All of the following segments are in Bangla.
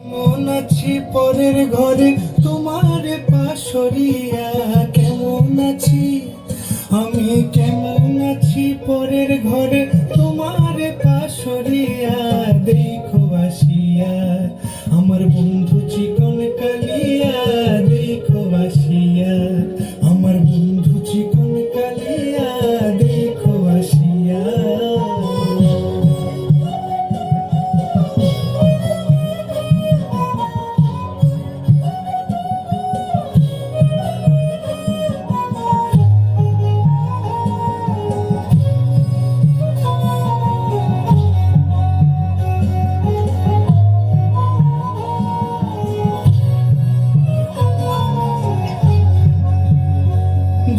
কেমন আছি পরের ঘরে, তোমার পাশরিয়া কেমন আছি? আমি কেমন আছি পরের ঘরে, তোমার পাশরিয়া, দেখো আসিয়া। আমার বন্ধু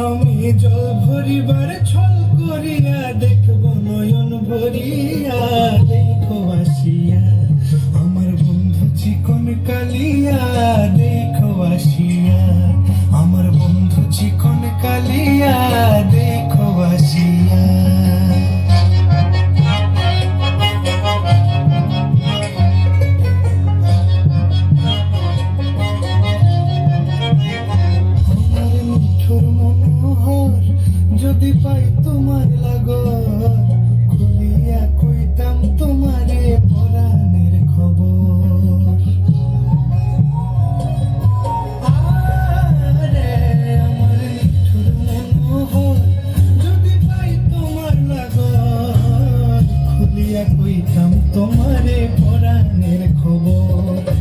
আমি জল ভরিবার ছল করিয়া দেখব নয়ন ভরিয়া। যদি পাই তোমার লাগর খুলিয়া কইতাম তোমারে পরাণের খবর। কইতাম তোমারে পরাণের খবর।